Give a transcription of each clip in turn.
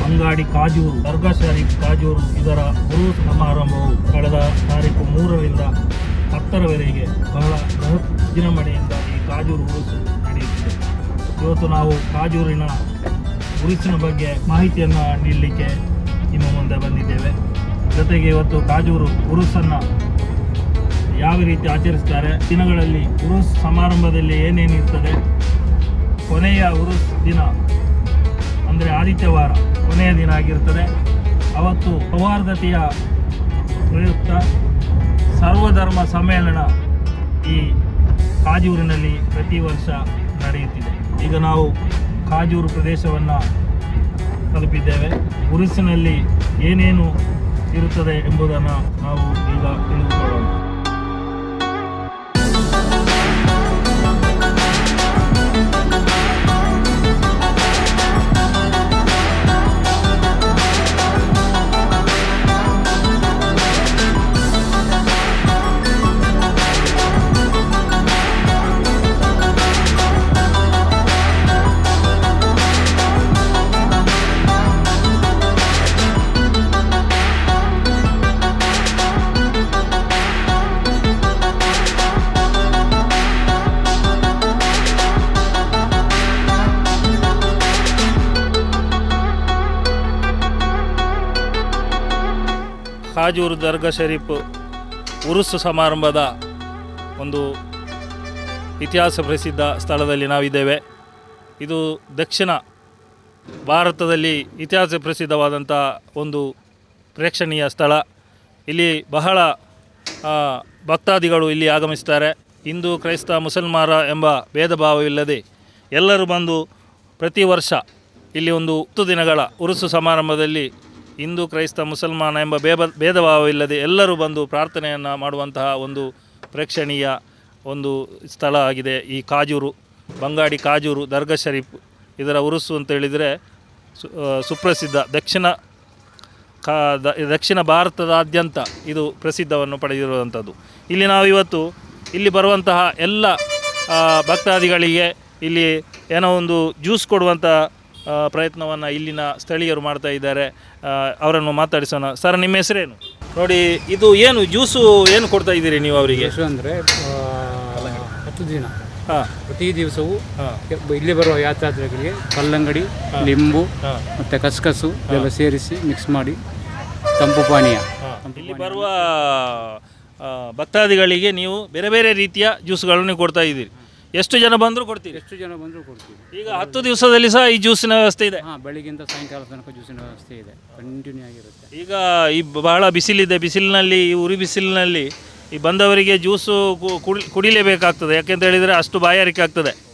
ಬಂಗಾಡಿ ಕಾಜೂರು ದರ್ಗಾ ಶರೀಫ್ ಕಾಜೂರು, ಇದರ ಗುರು ಸಮಾರಂಭವು ಕಳೆದ ತಾರೀಕು ಮೂರರಿಂದ ಹತ್ತರವರೆಗೆ ಬಹಳ ಬೃಹತ್ ವಿಜೃಂಭಣೆಯಿಂದ ಈ ಕಾಜೂರು ಉರುಸು ನಡೆಯುತ್ತಿದೆ. ಇವತ್ತು ನಾವು ಕಾಜೂರಿನ ಉರುಸಿನ ಬಗ್ಗೆ ಮಾಹಿತಿಯನ್ನು ನೀಡಲಿಕ್ಕೆ ನಿಮ್ಮ ಮುಂದೆ ಬಂದಿದ್ದೇವೆ. ಜೊತೆಗೆ ಇವತ್ತು ಕಾಜೂರು ಉರುಸನ್ನು ಯಾವ ರೀತಿ ಆಚರಿಸ್ತಾರೆ, ದಿನಗಳಲ್ಲಿ ಉರುಸ್ ಸಮಾರಂಭದಲ್ಲಿ ಏನೇನು ಇರ್ತದೆ ಕೊನೆಯ ಉರುಸ್ ದಿನ ಅಂದರೆ ಆದಿತ್ಯವಾರ. ಕೊನೆಯ ದಿನ ಆಗಿರ್ತದೆ. ಅವತ್ತು ಸೌಹಾರ್ದತೆಯ ಪ್ರಯುಕ್ತ ಸರ್ವಧರ್ಮ ಸಮ್ಮೇಳನ ಈ ಕಾಜೂರಿನಲ್ಲಿ ಪ್ರತಿ ವರ್ಷ ನಡೆಯುತ್ತಿದೆ. ಈಗ ನಾವು ಕಾಜೂರು ಪ್ರದೇಶವನ್ನು ತಲುಪಿದ್ದೇವೆ. ಉರುಸಿನಲ್ಲಿ ಏನೇನು ಇರುತ್ತದೆ ಎಂಬುದನ್ನು ನಾವು ಈಗ ತಿಳಿದುಕೊಳ್ಳೋಣ. ಕಾಜೂರು ದರ್ಗಾ ಶರೀಫ್ ಉರುಸು ಸಮಾರಂಭದ ಒಂದು ಇತಿಹಾಸ ಪ್ರಸಿದ್ಧ ಸ್ಥಳದಲ್ಲಿ ನಾವಿದ್ದೇವೆ. ಇದು ದಕ್ಷಿಣ ಭಾರತದಲ್ಲಿ ಇತಿಹಾಸ ಪ್ರಸಿದ್ಧವಾದಂಥ ಒಂದು ಪ್ರೇಕ್ಷಣೀಯ ಸ್ಥಳ. ಇಲ್ಲಿ ಬಹಳ ಭಕ್ತಾದಿಗಳು ಇಲ್ಲಿ ಆಗಮಿಸ್ತಾರೆ. ಹಿಂದೂ, ಕ್ರೈಸ್ತ, ಮುಸಲ್ಮಾರ ಎಂಬ ಭೇದ ಭಾವವಿಲ್ಲದೆ ಎಲ್ಲರೂ ಬಂದು ಪ್ರತಿ ವರ್ಷ ಇಲ್ಲಿ ಒಂದು ಹತ್ತು ದಿನಗಳ ಉರುಸು ಸಮಾರಂಭದಲ್ಲಿ ಹಿಂದೂ ಕ್ರೈಸ್ತ ಮುಸಲ್ಮಾನ ಎಂಬ ಭೇದ ಭೇದ ಭಾವವಿಲ್ಲದೆ ಎಲ್ಲರೂ ಬಂದು ಪ್ರಾರ್ಥನೆಯನ್ನು ಮಾಡುವಂತಹ ಒಂದು ಪ್ರೇಕ್ಷಣೀಯ ಒಂದು ಸ್ಥಳ ಆಗಿದೆ ಈ ಕಾಜೂರು, ಬಂಗಾಡಿ ಕಾಜೂರು, ದರ್ಗಾ ಶರೀಫ್. ಇದರ ಉರುಸು ಅಂತ ಹೇಳಿದರೆ ಸುಪ್ರಸಿದ್ಧ ದಕ್ಷಿಣ ಕಾ ದಕ್ಷಿಣ ಭಾರತದಾದ್ಯಂತ ಇದು ಪ್ರಸಿದ್ಧವನ್ನು ಪಡೆದಿರುವಂಥದ್ದು. ಇಲ್ಲಿ ನಾವು ಇವತ್ತು ಇಲ್ಲಿ ಬರುವಂತಹ ಎಲ್ಲ ಭಕ್ತಾದಿಗಳಿಗೆ ಇಲ್ಲಿ ಏನೋ ಒಂದು ಜ್ಯೂಸ್ ಕೊಡುವಂಥ ಪ್ರಯತ್ನವನ್ನು ಇಲ್ಲಿನ ಸ್ಥಳೀಯರು ಮಾಡ್ತಾ ಇದ್ದಾರೆ. ಅವರನ್ನು ಮಾತಾಡಿಸೋಣ. ಸರ್ ನಿಮ್ಮ ಹೆಸರೇನು? ನೋಡಿ ಇದು ಏನು ಜ್ಯೂಸು ಏನು ಕೊಡ್ತಾ ಇದ್ದೀರಿ ನೀವು ಅವರಿಗೆ? ಅಂದರೆ ಹತ್ತು ದಿನ. ಹಾಂ. ಪ್ರತಿ ದಿವಸವೂ ಹಾಂ. ಇಲ್ಲಿ ಬರುವ ಯಾತ್ರಾರ್ಥಿಗಳಿಗೆ ಕಲ್ಲಂಗಡಿ ಲಿಂಬು ಮತ್ತು ಕಸಕಸು ಎಲ್ಲ ಸೇರಿಸಿ ಮಿಕ್ಸ್ ಮಾಡಿ ತಂಪು ಪಾನೀಯ. ಇಲ್ಲಿ ಬರುವ ಭಕ್ತಾದಿಗಳಿಗೆ ನೀವು ಬೇರೆ ಬೇರೆ ರೀತಿಯ ಜ್ಯೂಸ್ಗಳನ್ನು ಕೊಡ್ತಾ ಇದ್ದೀರಿ. ಎಷ್ಟು ಜನ ಬಂದರೂ ಕೊಡ್ತೀರಿ? ಎಷ್ಟು ಜನ ಬಂದರೂ ಕೊಡ್ತೀವಿ. ಈಗ ಹತ್ತು ದಿವಸದಲ್ಲಿ ಸಹ ಈ ಜ್ಯೂಸಿನ ವ್ಯವಸ್ಥೆ ಇದೆ? ಹಾಂ ಬೆಳಿಗ್ಗೆಯಿಂದ ಸಾಯಂಕಾಲ ತನಕ ಜ್ಯೂಸಿನ ವ್ಯವಸ್ಥೆ ಇದೆ. ಕಂಟಿನ್ಯೂ ಆಗಿರುತ್ತೆ. ಈಗ ಈ ಬಹಳ ಬಿಸಿಲಿದೆ. ಬಿಸಿಲಿನಲ್ಲಿ ಈ ಉರಿ ಬಿಸಿಲಿನಲ್ಲಿ ಈ ಬಂದವರಿಗೆ ಜ್ಯೂಸು ಕು- ಕುಡಿ ಕುಡಿಲೇಬೇಕಾಗ್ತದೆ. ಯಾಕೆಂತ ಹೇಳಿದರೆ ಅಷ್ಟು ಬಾಯಾರಿಕೆ ಆಗ್ತದೆ.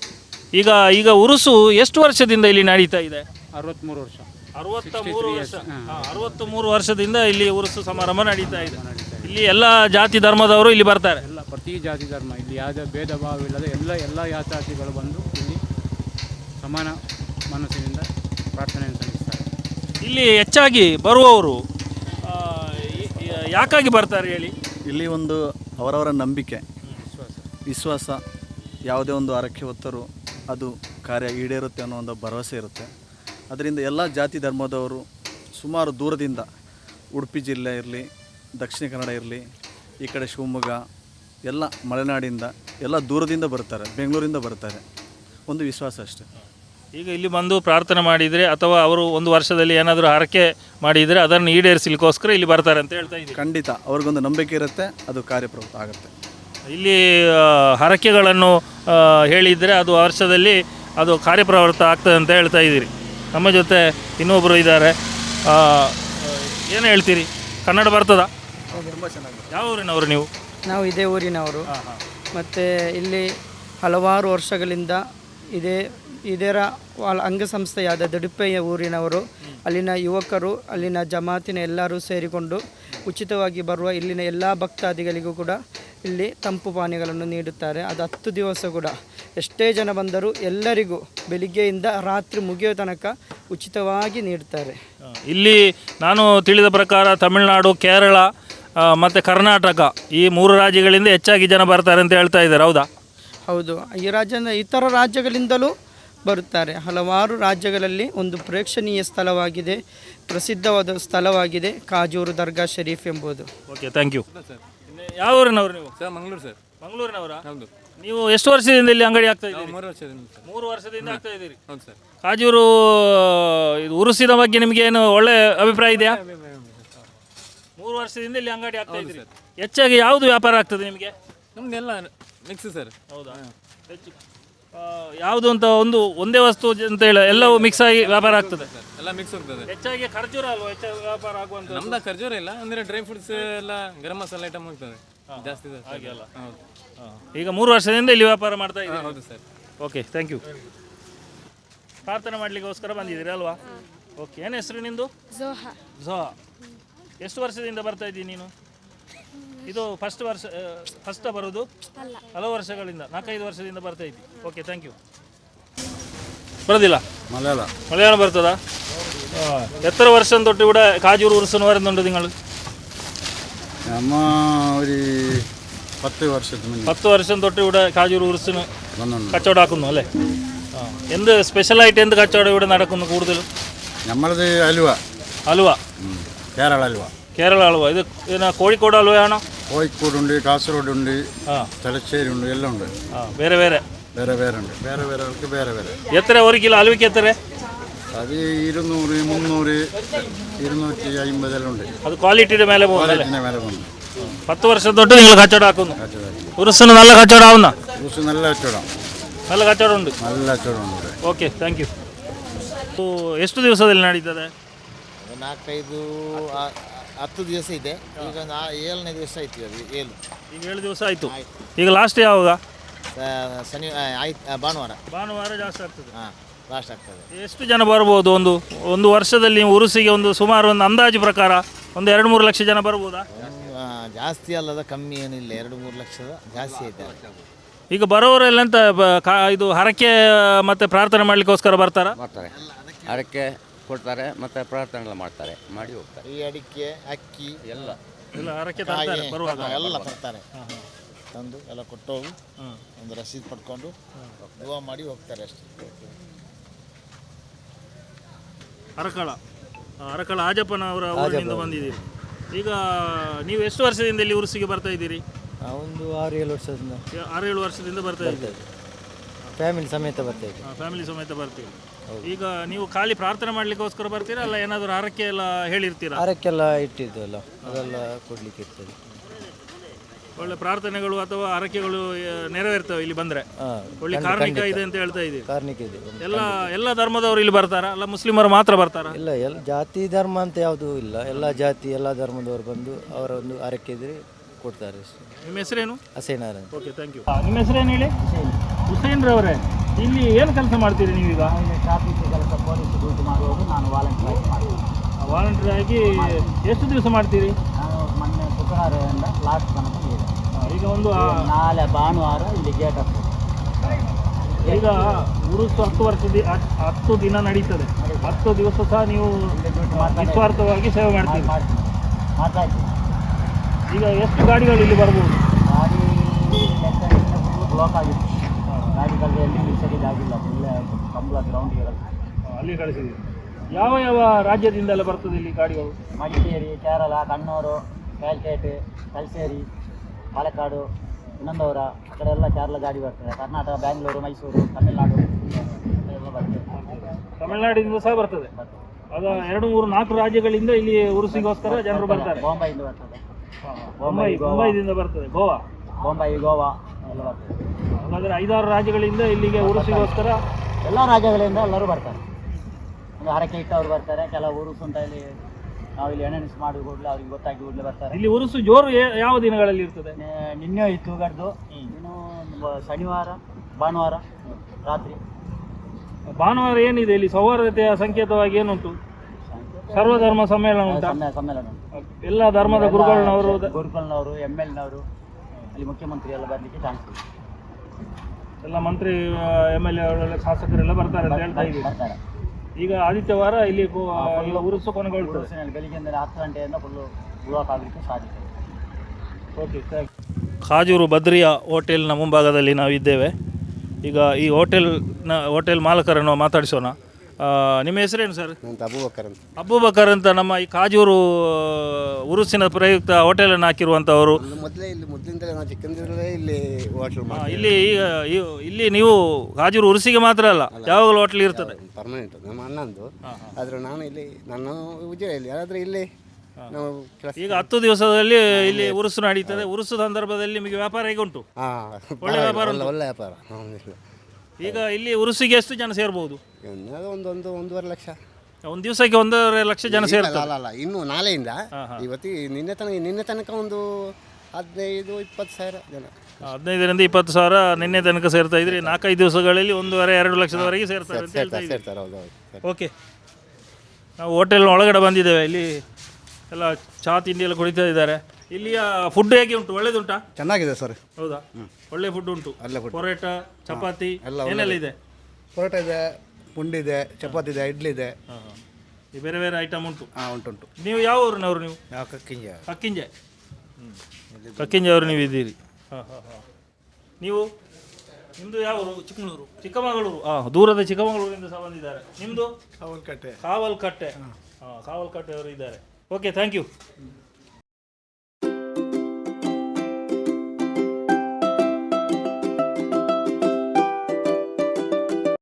ಈಗ ಈಗ ಉರುಸು ಎಷ್ಟು ವರ್ಷದಿಂದ ಇಲ್ಲಿ ನಡೀತಾ ಇದೆ? ಅರವತ್ತ್ಮೂರು ವರ್ಷ. ಅರವತ್ತ ಮೂರು ವರ್ಷ. ಅರವತ್ತ ಮೂರು ವರ್ಷದಿಂದ ಇಲ್ಲಿ ಉರುಸು ಸಮಾರಂಭ ನಡೀತಾ ಇದೆ. ಇಲ್ಲಿ ಎಲ್ಲ ಜಾತಿ ಧರ್ಮದವರು ಇಲ್ಲಿ ಬರ್ತಾರೆ. ಎಲ್ಲ ಪ್ರತಿ ಜಾತಿ ಧರ್ಮ ಇಲ್ಲಿ ಯಾವುದೇ ಭೇದ ಭಾವವಿಲ್ಲದೆ ಎಲ್ಲ ಎಲ್ಲ ಯಾತಾರ್ಥಿಗಳು ಬಂದು ಇಲ್ಲಿ ಸಮಾನ ಮನಸ್ಸಿನಿಂದ ಪ್ರಾರ್ಥನೆಯನ್ನು ಸಲ್ಲಿಸ್ತಾರೆ. ಇಲ್ಲಿ ಹೆಚ್ಚಾಗಿ ಬರುವವರು ಆ, ಈ- ಈ- ಯಾಕಾಗಿ ಬರ್ತಾರೆ ಹೇಳಿ? ಇಲ್ಲಿ ಒಂದು ಅವರವರ ನಂಬಿಕೆ ವಿಶ್ವಾಸ. ವಿಶ್ವಾಸ ಯಾವುದೇ ಒಂದು ಹರಕೆ ಹೊತ್ತರೂ ಅದು ಕಾರ್ಯ ಈಡೇರುತ್ತೆ ಅನ್ನೋ ಒಂದು ಭರವಸೆ ಇರುತ್ತೆ. ಅದರಿಂದ ಎಲ್ಲ ಜಾತಿ ಧರ್ಮದವರು ಸುಮಾರು ದೂರದಿಂದ ಉಡುಪಿ ಜಿಲ್ಲೆ ಇರಲಿ ದಕ್ಷಿಣ ಕನ್ನಡ ಇರಲಿ ಈ ಕಡೆ ಶಿವಮೊಗ್ಗ ಎಲ್ಲ ಮಲೆನಾಡಿಂದ ಎಲ್ಲ ದೂರದಿಂದ ಬರ್ತಾರೆ ಬೆಂಗಳೂರಿಂದ ಬರ್ತಾರೆ. ಒಂದು ವಿಶ್ವಾಸ ಅಷ್ಟೇ. ಈಗ ಇಲ್ಲಿ ಬಂದು ಪ್ರಾರ್ಥನೆ ಮಾಡಿದರೆ ಅಥವಾ ಅವರು ಒಂದು ವರ್ಷದಲ್ಲಿ ಏನಾದರೂ ಹರಕೆ ಮಾಡಿದರೆ ಅದನ್ನು ಈಡೇರಿಸಲಿಕ್ಕೋಸ್ಕರ ಇಲ್ಲಿ ಬರ್ತಾರೆ ಅಂತ ಹೇಳ್ತಾ ಇದ್ದೀವಿ. ಖಂಡಿತ ಅವ್ರಿಗೊಂದು ನಂಬಿಕೆ ಇರುತ್ತೆ ಅದು ಕಾರ್ಯಪ್ರವೃತ್ತ ಆಗುತ್ತೆ. ಇಲ್ಲಿ ಹರಕೆಗಳನ್ನು ಹೇಳಿದರೆ ಅದು ವರ್ಷದಲ್ಲಿ ಅದು ಕಾರ್ಯಪ್ರವೃತ್ತ ಆಗ್ತದೆ ಅಂತ ಹೇಳ್ತಾ ಇದ್ದೀರಿ. ನಮ್ಮ ಜೊತೆ ಇನ್ನೊಬ್ಬರು ಇದ್ದಾರೆ. ಏನು ಹೇಳ್ತೀರಿ? ಕನ್ನಡ ಬರ್ತದ? ತುಂಬ ಚೆನ್ನಾಗಿ ಯಾವ ಊರಿನವರು ನೀವು? ನಾವು ಇದೇ ಊರಿನವರು. ಮತ್ತು ಇಲ್ಲಿ ಹಲವಾರು ವರ್ಷಗಳಿಂದ ಇದೇ ಇದರ ಅಂಗಸಂಸ್ಥೆಯಾದ ದಡುಪ್ಪೆಯ ಊರಿನವರು. ಅಲ್ಲಿನ ಯುವಕರು ಅಲ್ಲಿನ ಜಮಾತಿನ ಎಲ್ಲರೂ ಸೇರಿಕೊಂಡು ಉಚಿತವಾಗಿ ಬರುವ ಇಲ್ಲಿನ ಎಲ್ಲ ಭಕ್ತಾದಿಗಳಿಗೂ ಕೂಡ ಇಲ್ಲಿ ತಂಪು ಪಾನೀಯಗಳನ್ನು ನೀಡುತ್ತಾರೆ. ಅದು ಹತ್ತು ದಿವಸ ಕೂಡ. ಎಷ್ಟೇ ಜನ ಬಂದರೂ ಎಲ್ಲರಿಗೂ ಬೆಳಿಗ್ಗೆಯಿಂದ ರಾತ್ರಿ ಮುಗಿಯೋ ತನಕ ಉಚಿತವಾಗಿ ನೀಡುತ್ತಾರೆ ಇಲ್ಲಿ ನಾನು ತಿಳಿದ ಪ್ರಕಾರ ತಮಿಳುನಾಡು ಕೇರಳ ಮತ್ತು ಕರ್ನಾಟಕ ಈ ಮೂರು ರಾಜ್ಯಗಳಿಂದ ಹೆಚ್ಚಾಗಿ ಜನ ಬರ್ತಾರೆ ಅಂತ ಹೇಳ್ತಾ ಇದ್ದಾರೆ. ಹೌದಾ? ಹೌದು. ಈ ರಾಜ್ಯ ಇತರ ರಾಜ್ಯಗಳಿಂದಲೂ ಬರುತ್ತಾರೆ. ಹಲವಾರು ರಾಜ್ಯಗಳಲ್ಲಿ ಒಂದು ಪ್ರೇಕ್ಷಣೀಯ ಸ್ಥಳವಾಗಿದೆ ಪ್ರಸಿದ್ಧವಾದ ಸ್ಥಳವಾಗಿದೆ ಕಾಜೂರು ದರ್ಗಾ ಶರೀಫ್ ಎಂಬುದು. ಓಕೆ ಥ್ಯಾಂಕ್ ಯು ಯಾವ ಊರಿನವರು ನೀವು? Sir Mangaluru sir. ಮಂಗಳೂರಿನವರ? ಹೌದು. ನೀವು ಎಷ್ಟು ವರ್ಷದಿಂದ ಇಲ್ಲಿ ಅಂಗಡಿ ಆಗ್ತಾ ಇದ್ದೀರಿ? ಮೂರು ವರ್ಷದಿಂದ ಸರ್. ಮೂರು ವರ್ಷದಿಂದ ಆಗ್ತಾ ಇದ್ದೀರಿ. ಹೌದು ಸರ್. ಕಾಜೂರು ಇದು ಉರುಸಿದ ಬಗ್ಗೆ ನಿಮಗೆ ಏನು ಒಳ್ಳೆ ಅಭಿಪ್ರಾಯ ಇದೆಯಾ? ಮೂರು ವರ್ಷದಿಂದ ಇಲ್ಲಿ ಅಂಗಡಿ ಆಗ್ತಾ ಇದ್ದೀರಿ. ಹೆಚ್ಚಾಗಿ ಯಾವುದು ವ್ಯಾಪಾರ ಆಗ್ತದೆ ನಿಮಗೆ? ನಮ್ದೆಲ್ಲ ಮಿಕ್ಸ್ ಸರ್. ಹೌದಾ? ಹೆಚ್ಚು. ಯಾವುದು ಅಂತ ಒಂದು ಒಂದೇ ವಸ್ತು ಅಂತ ಹೇಳಿ ಎಲ್ಲವೂ ಮಿಕ್ಸ್ ಆಗಿ ವ್ಯಾಪಾರ ಆಗ್ತದೆ. ಎಲ್ಲ ಮಿಕ್ಸ್ ಹೋಗ್ತದೆ. ಹೆಚ್ಚಾಗಿ ಖರ್ಜೂರ ಅಲ್ವಾ? ಹೆಚ್ಚಾಗಿ ವ್ಯಾಪಾರ ಆಗುವಂತ ನಮ್ದು ಖರ್ಜೂರ ಇಲ್ಲ ಅಂದ್ರೆ ಡ್ರೈ ಫ್ರೂಟ್ಸ್ ಎಲ್ಲ ಗರಂ ಮಸಾಲ ಐಟಮ್ ಹೋಗ್ತದೆ. ಜಾಸ್ತಿ ಇದೆ ಹಾಗೆ ಅಲ್ಲ. ಹೌದು. ಈಗ ಮೂರು ವರ್ಷದಿಂದ ಇಲ್ಲಿ ವ್ಯಾಪಾರ ಮಾಡ್ತಾ ಇದ್ದೀವಿ ಹೌದು ಸರ್. ಓಕೆ ಥ್ಯಾಂಕ್ ಯು ಪ್ರಾರ್ಥನೆ ಮಾಡ್ಲಿಕ್ಕೋಸ್ಕರ ಬಂದಿದ್ದೀರಿ ಅಲ್ವಾ? ಓಕೆ ಏನು ಹೆಸರು ನಿಂದು? ಝೋಹಾ ಝೋಹಾ ಎಷ್ಟು ವರ್ಷದಿಂದ ಬರ್ತಾ ಇದ್ದೀನಿ ನೀನು? ಇದು ಫಸ್ಟ್ ವರ್ಷ ಫಸ್ಟ್ ಬರೋದು ಅಲ್ಲ ಹಲವು ವರ್ಷಗಳಿಂದ ನಾಲ್ಕೈದು ವರ್ಷದಿಂದ ಬರ್ತಾ ಇದ್ದಿ ಓಕೆ ಥ್ಯಾಂಕ್ ಯು ಬರೋದಿಲ್ಲ മലയാള മലയാളം ബർത്തതാ എത്ര വർഷം തൊട്ട് ഇവിടെ കാജൂർ ഉത്സവം വരുന്നുണ്ട് നിങ്ങൾ നമ്മ ഒരു പത്ത് വർഷത്തിന് മുന്നേ പത്ത് വർഷം തൊട്ട് ഇവിടെ കാജൂർ ഉത്സവം വന്നുണ്ട് കച്ചവടാക്കുന്നു അല്ലേ ആ എന്ത് സ്പെഷ്യലായിട്ട് എന്ത് കച്ചവടം ഇവിടെ നടക്കുന്നു കൂടുതൽ നമ്മളത് അലുവ അലുവ ഉം. കേരള അലുവ കേരള അലുവ ഇത് പിന്നെ കോഴിക്കോട് അലുവയാണോ കോഴിക്കോടുണ്ട് കാസർഗോഡുണ്ട് ആ തലശ്ശേരി ഉണ്ട് എല്ലാം ഉണ്ട് ആ വേറെ വേറെ വേറെ വേറെ ഉണ്ട് വേറെ വേറെ അവർക്ക് വേറെ വേറെ എത്ര ഒരു കിലോ അലുവയ്ക്ക് എത്ര അത് ഇരുന്നൂറ് മുന്നൂറ് ഇരുന്നൂറ്റി അമ്പതെല്ലാം ഉണ്ട് അത് ക്വാളിറ്റിയുടെ മേലെ പോകുന്നല്ലേ ക്വാളിറ്റിൻ്റെ വില വന്നു പത്ത് വർഷം തൊട്ട് നിങ്ങൾ കച്ചവടമാക്കുന്നു കച്ചവടം ഉറുസിന് നല്ല കച്ചവടമാവുന്ന ദിവസം നല്ല കച്ചവടം നല്ല കച്ചവടമുണ്ട് നല്ല കച്ചവടം ഉണ്ട് ഇവിടെ ಓಕೆ ಥ್ಯಾಂಕ್ ಯು ಎಷ್ಟು ದಿವಸದಲ್ಲಿ ನಡೀತದೆ ನಾಲ್ಕೈದು ಆ- ಹತ್ತು ದಿವಸ ಇದೆ. ಈಗ ನಾ ಏಳನೇ ದಿವಸ ಆಯ್ತು ಅದು ಏಳು. ಈಗ ಏಳು ದಿವಸ ಆಯಿತು. ಈಗ ಲಾಸ್ಟ್ ಯಾವಾಗ? ಶನಿ ಆಯ್ತು ಭಾನುವಾರ. ಭಾನುವಾರ ಜಾಸ್ತಿ ಆಗ್ತದೆ. ಹಾಂ ಲಾಸ್ಟ್ ಆಗ್ತದೆ. ಎಷ್ಟು ಜನ ಬರ್ಬೋದು? ಒಂದು ಒಂದು ವರ್ಷದಲ್ಲಿ ನೀವು ಉರುಸಿಗೆ ಒಂದು ಸುಮಾರು ಒಂದು ಅಂದಾಜು ಪ್ರಕಾರ ಒಂದು ಎರಡು ಮೂರು ಲಕ್ಷ ಜನ ಬರ್ಬೋದಾ? ಆ, ಜಾಸ್ತಿ ಅಲ್ಲದ ಕಮ್ಮಿ ಏನಿಲ್ಲ ಎರಡು ಮೂರು ಲಕ್ಷದ ಜಾಸ್ತಿ ಐತೆ ಈಗ ಬರೋರೆಲ್ಲ ಎಂತ ಬ- ಕಾ ಇದು ಹರಕೆ ಮತ್ತೆ ಪ್ರಾರ್ಥನೆ ಮಾಡ್ಲಿಕ್ಕೋಸ್ಕರ ಬರ್ತಾರಾ? ಬರ್ತಾರೆ. ಅದಕ್ಕೆ ಕೊಡ್ತಾರೆ ಮತ್ತೆ ಪ್ರಾರ್ಥನೆಗಳು ಎಲ್ಲ ಮಾಡ್ತಾರೆ ಮಾಡಿ ಹೋಗ್ತಾರೆ. ಈ ಅಡಿಕೆ ಅಕ್ಕಿ ಎಲ್ಲ. ಎಲ್ಲ ಹರಕೆ ತರ್ತಾರೆ ಕಾಯಿ ಬರುವಾಗ. ಎಲ್ಲ ತರ್ತಾರೆ. ತಂದು ಎಲ್ಲ ಕೊಟ್ಟೋಗಿ. ಒಂದು ರಸೀದ್ ಪಡ್ಕೊಂಡು ದುವಾ ಮಾಡಿ ಹೋಗ್ತಾರೆ ಅಷ್ಟೇ. ಅರಕಳ. ಆ, ಅರಕಳ ಆಜಪ್ಪನವರ ಊರಿನಿಂದ ಬಂದಿದ್ದೀರಿ. ಈಗ ನೀವು ಎಷ್ಟು ವರ್ಷದಿಂದ ಇಲ್ಲಿ ಉರುಸಿಗೆ ಬರ್ತಾ ಇದ್ದೀರಿ? ಒಂದು ಆರು ಏಳು ವರ್ಷದಿಂದ. ಯಾ- ಆರು ಏಳು ವರ್ಷದಿಂದ ಬರ್ತಾ ಇದ್ದೀರಿ. ಫ್ಯಾಮಿಲಿ ಸಮೇತ ಬರ್ತಾ ಇದ್ದೆ ಫ್ಯಾಮಿಲಿ ಸಮೇತ ಬರ್ತೀವಿ ಈಗ ನೀವು ಖಾಲಿ ಪ್ರಾರ್ಥನೆ ಮಾಡ್ಲಿಕ್ಕೋಸ್ಕರ ಬರ್ತೀರಾ ಅಲ್ಲ ಏನಾದರೂ ಹರಕೆ ಎಲ್ಲ ಹೇಳಿರ್ತೀರಾ? ಆರಕ್ಕೆಲ್ಲ ಇಟ್ಟಿದ್ದಲ್ಲ ಅದೆಲ್ಲ ಕೊಡ್ಲಿಕ್ಕೆ ಇರ್ತದೆ. ಒಳ್ಳೆ ಪ್ರಾರ್ಥನೆಗಳು ಅಥವಾ ಹರಕೆಗಳು ಆ, ನೆರವೇರ್ತವೆ ಇಲ್ಲಿ ಬಂದ್ರೆ. ಹಾಂ ಒಳ್ಳೆ ಕಾರ್ಮಿಕ ಇದೆ ಅಂತ ಹೇಳ್ತಾ ಇದ್ದೀವಿ. ಕಾರ್ಣಿಕ ಇದೆ. ಎಲ್ಲ ಎಲ್ಲ ಧರ್ಮದವರು ಇಲ್ಲಿ ಬರ್ತಾರಾ ಅಲ್ಲ ಮುಸ್ಲಿಮರು ಮಾತ್ರ ಬರ್ತಾರಾ? ಇಲ್ಲ ಎಲ್ಲ ಜಾತಿ ಧರ್ಮ ಅಂತ ಯಾವುದೂ ಇಲ್ಲ. ಎಲ್ಲ ಜಾತಿ ಎಲ್ಲ ಧರ್ಮದವರು ಬಂದು ಅವರ ಒಂದು ಆರಕ್ಕೆ ಇದ್ರೆ ಕೊಡ್ತಾರೆ ಅಷ್ಟೇ. ನಿಮ್ಮ ಹೆಸರೇನು? ಅಸೇನಾರ ಓಕೆ ಥ್ಯಾಂಕ್ ಯು ನಿಮ್ಮ ಹೆಸರೇನು ಹೇಳಿ? ಹುಸೇನ್. ರವರೇ ಇಲ್ಲಿ ಏನು ಕೆಲಸ ಮಾಡ್ತೀರಿ ನೀವೀಗ? ಟ್ರಾಫಿಕ್ ಕೆಲಸ ಪೊಲೀಸ್ ಡ್ಯೂಟಿ ಮಾಡುವುದು ನಾನು ವಾಲಂಟಿಯರ್ ಮಾಡ್ತೀನಿ. ವಾಲಂಟಿಯರ್ ಆಗಿ ಎಷ್ಟು ದಿವಸ ಮಾಡ್ತೀರಿ? ನಾನು ಮೊನ್ನೆ ಶುಕ್ರವಾರದಿಂದ ಲಾಸ್ಟ್ ತನಕ ಇದೆ ಈಗ ಒಂದು ನಾಳೆ ಭಾನುವಾರ ಇಲ್ಲಿ ಗೇಟ್ ಆಗ್ತದೆ ಈಗ ಉರುಸು ಹತ್ತು ವರ್ಷದ ಹತ್ತು ದಿನ ನಡೀತದೆ. ಹತ್ತು ದಿವಸ ಸಹ ನೀವು ನಿಸ್ವಾರ್ಥವಾಗಿ ಸೇವೆ ಮಾಡ್ತೀರಿ. ಮಾತಾಡ್ತೀನಿ. ಈಗ ಎಷ್ಟು ಗಾಡಿಗಳು ಇಲ್ಲಿ ಬರ್ಬೋದು? ಗಾಡಿ ಬ್ಲಾಕ್ ಆಗಿತ್ತು. ಗಾಡಿಗಳು ಎಲ್ಲಿ ನಿಲ್ಸೋಕ್ಕೆ ಆಗಿಲ್ಲ ಇಲ್ಲೇ ಕಂಬಳ ಇರಲ್ಲ. ಅಲ್ಲಿ ಕಳಿಸಿದೆ ಯಾವ ಯಾವ ರಾಜ್ಯದಿಂದೆಲ್ಲ ಬರ್ತದೆ ಇಲ್ಲಿ ಗಾಡಿಗಳು? ಮಡಿಕೇರಿ ಕೇರಳ ಕಣ್ಣೂರು ಕ್ಯಾಲ್ಕೇಟ್ ಕಲ್ಸೇರಿ ಪಾಲಕ್ಕಾಡು ಇನ್ನೊಂದವರ ಆ ಕಡೆ ಎಲ್ಲ ಕೇರಳ ಗಾಡಿ ಬರ್ತದೆ. ಕರ್ನಾಟಕ ಬ್ಯಾಂಗ್ಳೂರು ಮೈಸೂರು ತಮಿಳುನಾಡು ಎಲ್ಲ ಬರ್ತದೆ. ತಮಿಳುನಾಡಿನಿಂದ ಸಹ ಬರ್ತದೆ. ಅದು ಎರಡು ಮೂರು ನಾಲ್ಕು ರಾಜ್ಯಗಳಿಂದ ಇಲ್ಲಿ ಉರುಸಿಗೋಸ್ಕರ ಜನರು ಬರ್ತಾರೆ. ಬಾಂಬೈಯಿಂದ ಬರ್ತದೆ. ಬೊಂಬೈ ಬೊಂಬೈದಿಂದ ಬರ್ತದೆ. ಗೋವಾ. ಬಾಂಬೈ ಗೋವಾ ಎಲ್ಲ ಬರ್ತದೆ. ಹಾಗಾದ್ರೆ ಐದಾರು ರಾಜ್ಯಗಳಿಂದ ಇಲ್ಲಿಗೆ ಉರುಸಿಗೋಸ್ಕರ ಎಲ್ಲ ರಾಜ್ಯಗಳಿಂದ ಎಲ್ಲರೂ ಬರ್ತಾರೆ. ಒಂದು ಹರಕೆ ಇಟ್ಟವರು ಬರ್ತಾರೆ ಕೆಲವು ಉರುಸು ಅಂತ ಇಲ್ಲಿ ನಾವು ಇಲ್ಲಿ ಎಣೆಣಿಸಿ ಮಾಡಿ ಕೂಡಲೇ ಅವ್ರಿಗೆ ಗೊತ್ತಾಗಿ ಕೂಡಲೇ ಬರ್ತಾರೆ. ಇಲ್ಲಿ ಉರುಸು ಜೋರು ಯಾವ ದಿನಗಳಲ್ಲಿ ಇರ್ತದೆ? ನೆ- ನಿನ್ನೆ ಇತ್ತು ಗಡ್ದು ಇನ್ನು ಬ- ಶನಿವಾರ ಭಾನುವಾರ ರಾತ್ರಿ. ಭಾನುವಾರ ಏನಿದೆ ಇಲ್ಲಿ? ಸೌಹಾರ್ದತೆಯ ಸಂಕೇತವಾಗಿ ಏನುಂಟು? ಸರ್ವಧರ್ಮ ಸಮ್ಮೇಳನ ಉಂಟಾ? ಸಮ್ಮೇಳನ ಉಂಟು. ಎಲ್ಲ ಧರ್ಮದ ಗುರುಗಳನ್ನವರು ಗುರುಗಳನ್ನವರು ಎಂ ನವರು ಅಲ್ಲಿ ಮುಖ್ಯಮಂತ್ರಿ ಎಲ್ಲ ಬರಲಿಕ್ಕೆ ಚಾನ್ಸ್ ಇದೆ ಎಲ್ಲ ಮಂತ್ರಿ ಎಂ ಎಲ್ ಎ ಶಾಸಕರೆಲ್ಲ ಬರ್ತಾರೆ ಅಂತ ಹೇಳ್ತಾ ಇದ್ದೀವಿ. ಬರ್ತಾರೆ. ಈಗ ಆದಿತ್ಯವಾರ ಇಲ್ಲಿ ಉರುಸು ಕೊನೆಗೊಳ್ತದೆ. ಬೆಳಿಗ್ಗೆ ಹತ್ತು ಗಂಟೆಯಿಂದ ಫುಲ್ಲು ಆಗಲಿಕ್ಕೆ ಸಾಧ್ಯತೆ ಓಕೆ ಥ್ಯಾಂಕ್ ಕಾಜೂರು ಬದ್ರಿಯಾ ಹೋಟೆಲ್ನ ಮುಂಭಾಗದಲ್ಲಿ ನಾವಿದ್ದೇವೆ. ಈಗ ಈ ಹೋಟೆಲ್ನ ಹೋಟೆಲ್ ಮಾಲಕರನ್ನು ಮಾತಾಡಿಸೋಣ. ಆ, ನಿಮ್ಮ ಹೆಸರೇನು ಸರ್? ನಂದು ಅಬೂಬಕರ್ ಅಂತ. ಅಬ್ಬುಬಕರ್ ಅಂತ ನಮ್ಮ ಈ ಕಾಜೂರು ಉರುಸಿನ ಪ್ರಯುಕ್ತ ಹೋಟೆಲನ್ನು ಹಾಕಿರುವಂಥವರು. ಮೊದಲೇ ಇಲ್ಲಿ ಮೊದಲಿಂದಲೇ ನಾವು ಚಿಕ್ಕಂದಿರಲೇ ಇಲ್ಲಿ ಹೋಟ್ಲ್ ಆ, ಇಲ್ಲಿ ಈಗ ಈ- ಇಲ್ಲಿ ನೀವು ಕಾಜೂರು ಉರುಸಿಗೆ ಮಾತ್ರ ಅಲ್ಲ ಯಾವಾಗಲೂ ಹೋಟ್ಲ್ ಇರ್ತದೆ. ಪರ್ಮನೆಂಟ್ ನಮ್ಮ ಅಣ್ಣಂದು. ಆದ್ರೆ ನಾನು ಇಲ್ಲಿ ನಾನು ಉಜಿರೆಯಲ್ಲಿ ಆದರೆ ಇಲ್ಲಿ ನಾವು ಕೆಲಸ ಈಗ ಹತ್ತು ದಿವಸದಲ್ಲಿ ಇಲ್ಲಿ ಉರುಸು ನಡೀತದೆ. ಉರುಸು ಸಂದರ್ಭದಲ್ಲಿ ನಿಮಗೆ ವ್ಯಾಪಾರ ಹೇಗೆ ಉಂಟು ಹಾಂ ಒಳ್ಳೆ ವ್ಯಾಪಾರ ಒಳ್ಳೆ ವ್ಯಾಪಾರ. ಈಗ ಇಲ್ಲಿ ಉರುಸಿಗೆ ಎಷ್ಟು ಜನ ಸೇರ್ಬೋದು? ಅದು ಒಂದೊಂದು ಒಂದು ಒಂದೂವರೆ ಲಕ್ಷ. ಒಂದು ದಿವಸಕ್ಕೆ ಒಂದೂವರೆ ಲಕ್ಷ ಜನ ಸೇರ್ತಾರೆ. ಅಲ್ಲ ಅಲ್ಲ ಇನ್ನು ನಾಳೆಯಿಂದ ಇವತ್ತಿ ನಿನ್ನೆ ತನಕ ನಿನ್ನೆ ತನಕ ಒಂದು ಹದಿನೈದು ಇಪ್ಪತ್ತು ಸಾವಿರ ಜನ. ಹದಿನೈದರಿಂದ ಇಪ್ಪತ್ತು ಸಾವಿರ ನಿನ್ನೆ ತನಕ ಸೇರ್ತಾ ಇದ್ರಿ. ನಾಲ್ಕೈದು ದಿವಸಗಳಲ್ಲಿ ಒಂದೂವರೆ ಎರಡು ಲಕ್ಷದವರೆಗೆ ಸೇರ್ತಾರೆ ಅಂತ ಹೇಳ್ತಾ ಸೇರ್ತಾರೆ ಇದ್ದೀರಿ. ಸೇರ್ತಾರೆ ಹೌದು ಹೌದು ಸರಿ. ಓಕೆ. ನಾವು ಹೋಟೆಲ್ ಒಳಗಡೆ ಬಂದಿದ್ದೇವೆ. ಇಲ್ಲಿ ಎಲ್ಲ ಚಹಾ ತಿಂಡಿ ಎಲ್ಲ ಕುಡಿತಾ ಇದ್ದಾರೆ. ಇಲ್ಲಿಯ ಫುಡ್ ಹೇಗೆ ಉಂಟು? ಒಳ್ಳೇದುಂಟಾ? ಚೆನ್ನಾಗಿದೆ ಸರ್. ಹೌದಾ? ಒಳ್ಳೆ ಫುಡ್ ಉಂಟು. ಅಲ್ಲೇ. ಪೊರೋಟ ಚಪಾತಿ ಎಲ್ಲ ಏನೆಲ್ಲ ಇದೆ? ಪೊರೋಟ ಇದೆ ಪುಂಡಿ ಇದೆ ಚಪಾತಿ ಇದೆ ಇಡ್ಲಿ ಇದೆ. ಹಾಂ ಹಾಂ. ಈ ಬೇರೆ ಬೇರೆ ಐಟಮ್ ಉಂಟು? ಹಾಂ ಉಂಟುಂಟು ನೀವು ಯಾವ ಊರಿನವರು ನೀವು? ನಾವು ಕಕ್ಕಿಂಜ. ಕಕ್ಕಿಂಜೆ. ಕಕ್ಕಿಂಜೆ ಅವರು ನೀವು ಇದ್ದೀರಿ. ಹಾಂ ಹಾಂ ಹಾಂ. ನೀವು? ನಿಮ್ಮದು ಯಾವ ಊರು? ಚಿಕ್ಕಮಗಳೂರು. ಚಿಕ್ಕಮಗಳೂರು. ಹಾಂ ದೂರದ ಚಿಕ್ಕಮಗಳೂರಿಂದ ಸಹ ಬಂದಿದ್ದಾರೆ. ನಿಮ್ಮದು ಕಾವಲ್ಕಟ್ಟೆ ಕಾವಲ್ಕಟ್ಟೆ ಹಾಂ. ಕಾವಲ್ಕಟ್ಟೆ ಅವರು ಇದ್ದಾರೆ. Okay thank you